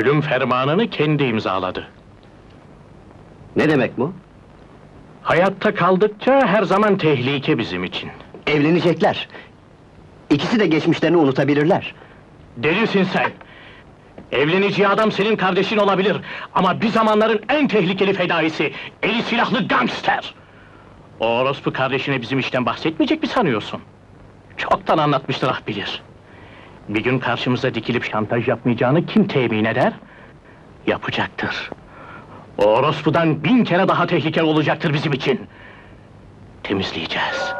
Ölüm fermanını kendi imzaladı. Ne demek bu? Hayatta kaldıkça her zaman tehlike bizim için. Evlenecekler. İkisi de geçmişlerini unutabilirler. Delisin sen! Evleneceği adam senin kardeşin olabilir ama bir zamanların en tehlikeli fedaisi, eli silahlı gangster! O orospu kardeşine bizim işten bahsetmeyecek mi sanıyorsun? Çoktan anlatmıştır ah bilir. Bir gün karşımıza dikilip şantaj yapmayacağını kim temin eder? Yapacaktır. O orospudan bin kere daha tehlikeli olacaktır bizim için. Temizleyeceğiz.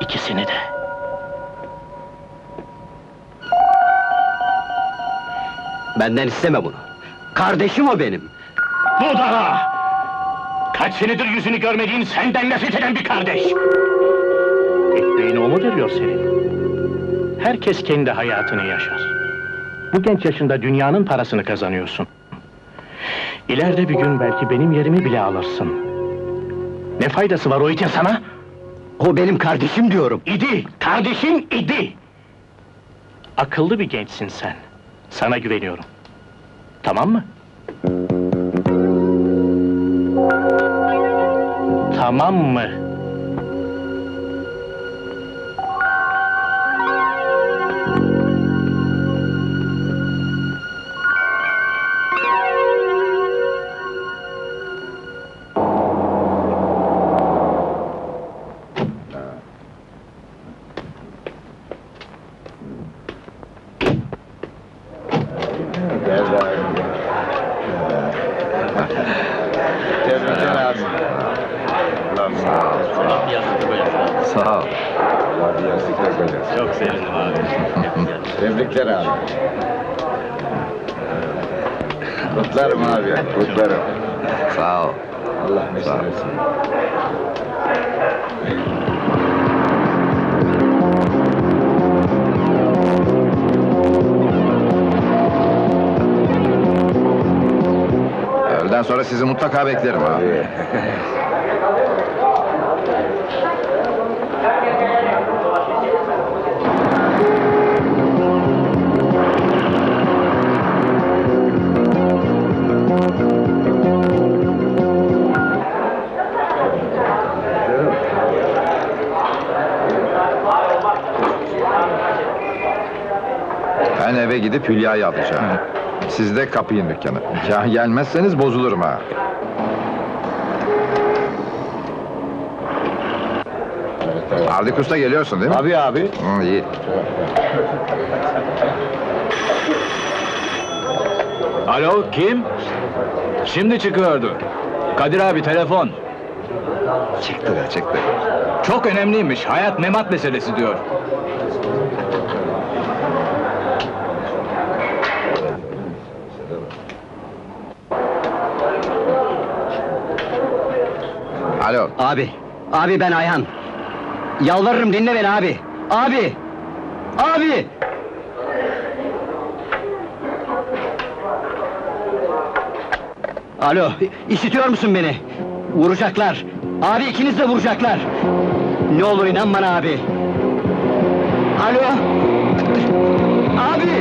İkisini de. Benden isteme bunu. Kardeşim o benim. Bu da! Kaç senedir yüzünü görmediğin, senden nefret eden bir kardeş! Ekmeğini o mu veriyor senin? Herkes kendi hayatını yaşar. Bu genç yaşında dünyanın parasını kazanıyorsun. İleride bir gün belki benim yerimi bile alırsın. Ne faydası var o itin sana? O benim kardeşim diyorum. İdi, kardeşin idi! Akıllı bir gençsin sen. Sana güveniyorum. Tamam mı? Tamam mı? Sağ ol. Allah bir yastık yapacağız. Çok sevindim abi. Tebrikler abi. Kutlarım abi, kutlarım. Sağ ol. Allah mesut etsin. Öğleden sonra sizi mutlaka beklerim abi. Ben eve gidip Hülya'yı alacağım. Siz de kapayın dükkanı. Ya gelmezseniz bozulurum ha. Ardik Usta geliyorsun değil mi? Abi abi. Hı, iyi. Alo kim? Şimdi çıkıyordu. Kadir abi telefon. Çıktı da çıktı. Çok önemliymiş. Hayat memat meselesi diyor. Alo. Abi, abi ben Ayhan. Yalvarırım dinle beni abi. Abi! Abi! Alo, işitiyor musun beni? Vuracaklar. Abi ikiniz de vuracaklar. Ne olur inan bana abi. Alo! Abi.